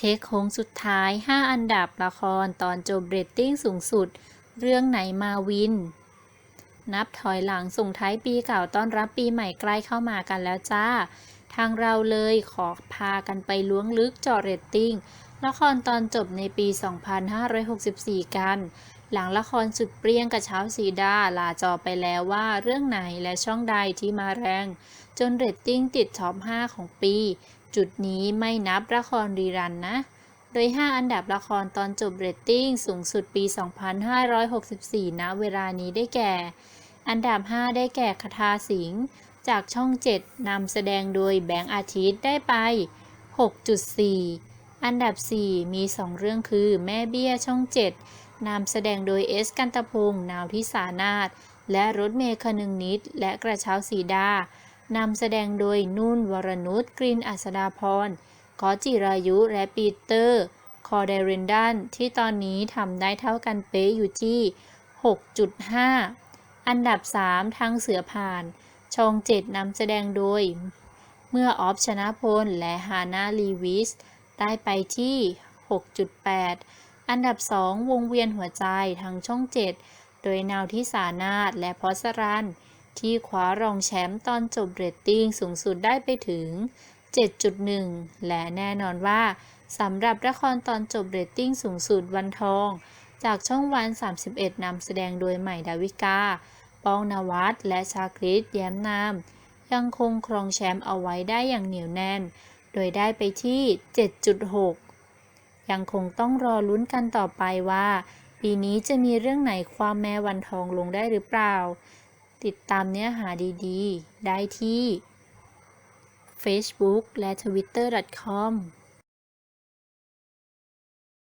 เช็คโค้งสุดท้าย 5 อันดับละครตอนจบเรตติ้งสูงสุด เรื่องไหนมาวิน นับถอยหลังส่งท้ายปีเก่าต้อนรับปีใหม่ใกล้เข้ามากันแล้วจ้า ทางเราเลยขอพากันไปล้วงลึกจอเรตติ้งละครตอนจบในปี 2564 กัน หลังละครสุดเปรี้ยงกับเช้าสีดาลาจอไปแล้วว่าเรื่องไหนและช่องใดที่มาแรง จนเรตติ้งติดท็อป 5 ของปี จุดนี้ไม่นับละครรีรันนะ โดย 5 อันดับละครตอนจบเรตติ้งสูงสุดปี 2564 ณ เวลานี้ได้แก่ อันดับ 5 ได้แก่คทาสิงห์จากช่อง 7นำแสดงโดยแบงค์อาทิตย์ได้ไป 6.4 อันดับ 4 มี 2 เรื่องคือแม่เบี้ยช่อง 7 นำแสดงโดยเอสกันตพงศ์นาวทิสานาถและรถเมย์คนึงนิด และกระเช้าสีดานำแสดงโดยนุ่นวรนุชกรินอัศดาพรกอจิรายุและปีเตอร์ คอเดเรนดันที่ตอนนี้ทำได้เท่ากันเป๊ะอยู่ที่ 6.5 อันดับ 3ทั้งเสือผ่าน ชอง7นำแสดงโดย เมื่อออฟชนะพลและฮานาลีวิส ได้ไปที่ 6.8 อันดับ 2 วงเวียนหัวใจทางช่อง 7 โดยนาวที่สานาถและพอสรันที่คว้ารองแชมป์ตอนจบเรตติ้งสูงสุดได้ไปถึง 7.1 และแน่นอนว่าสำหรับละครตอนจบเรตติ้งสูงสุดวันทอง จากช่องวัน 31นำแสดงโดยใหม่ดาวิกา ป้องนวัดและชาคริตแย้มนามยังคงครองแชมป์เอาไว้ได้อย่างเหนียวแน่น โดยได้ไปที่ 7.6 ยังคงต้องรอลุ้นกันต่อไปว่า ปีนี้จะมีเรื่องไหนความแม่วันทองลงได้หรือเปล่า ติดตามเนื้อหาดีๆ ได้ที่ Facebook และ twitter.com